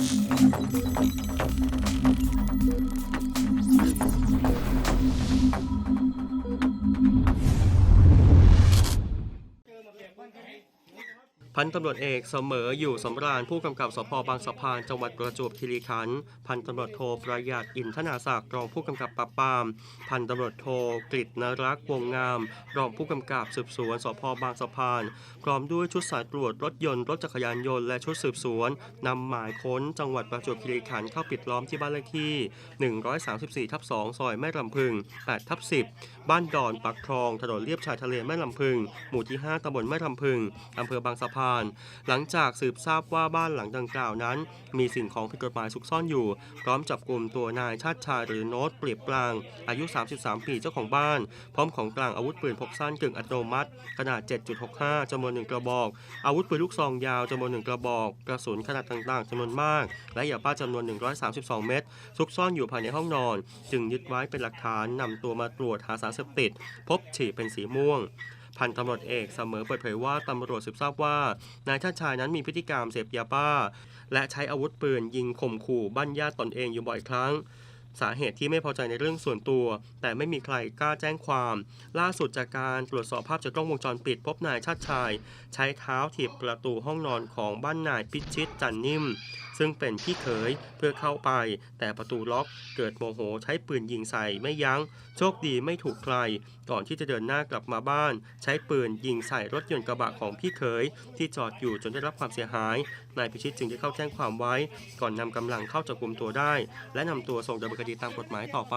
Thank you. พันตำรวจเอกเสมออยู่สำราญผู้กำกับสพบางสะพานจังหวัดประจวบคีรีขันธ์พันตำรวจโทประหยัดอินทนาศักดิ์รองผู้กำกับปราบปราม พันตำรวจโทกฤษนรักวงงาม รองผู้กำกับสืบสวนสพบางสะพาน พร้อมด้วยชุดสายตรวจรถยนต์รถจักรยานยนต์และชุดสืบสวนนำหมายค้นจังหวัดประจวบคีรีขันธ์เข้าปิดล้อมที่บ้านเลขที่ 134ทับ2ซอยแม่ลำพึง8ทับ10 บ้านดอนปักคลองถนนเลียบชายทะเลแม่ลำพึง หมู่ที่ 5ตำบลแม่ลำพึงอำเภอบางสะพานหลังจากสืบทราบว่าบ้านหลังดังกล่าวนั้น มีสิ่งของผิดกฎหมายซุกซ่อนอยู่ พร้อมจับกลุ่มตัวนายชาติชายหรือโน้ตเปรียบกลาง อายุ 33 ปีเจ้าของบ้าน พร้อมของกลางอาวุธปืนพกสั้นกึ่งอัตโนมัติ ขนาด 7.65จำนวนหนึ่งกระบอก อาวุธปืนลูกซองยาวจำนวนหนึ่งกระบอก กระสุนขนาดต่างๆจำนวนมาก และยาบ้าจำนวน 132 เม็ดซุกซ่อนอยู่ภายในห้องนอน จึงยึดไว้เป็นหลักฐานนำตัวมาตรวจหาสารเสพติด พบฉี่เป็นสีม่วง พันตำรวจเอกเสมอเปิดเผยว่าตำรวจสืบทราบว่านายชาติชายนั้นมีพฤติกรรมเสพยาบ้า และใช้อาวุธปืนยิงข่มขู่บ้านญาติตนเองอยู่บ่อยครั้ง สาเหตุที่ไม่พอใจในเรื่องส่วนตัว แต่ไม่มีใครกล้าแจ้งความ ล่าสุดจากการตรวจสอบภาพจากกล้องวงจรปิด พบนายชาติชาย ใช้เท้าถีบประตูห้องนอนของบ้านนายพิชิตจันนิ่ม ซึ่งเป็นพี่เขยเพื่อเข้าไป แต่ประตูล็อกเกิดโมโหใช้ปืนยิงใส่ไม่ยัง้ง โชคดีไม่ถูกใคร ก่อนที่จะเดินหน้ากลับมาบ้าน ใช้ปืนยิงใส่รถยนต์กระบะของพี่เขยที่จอดอยู่จนได้รับความเสียหายนายพิชิตจึงได้เข้าแจ้งความไว้ ก่อนนำกำลังเข้าจับกลุ่มตัวได้ และนำตัวส่งดำเนินคดีตามกฎหมายต่อไป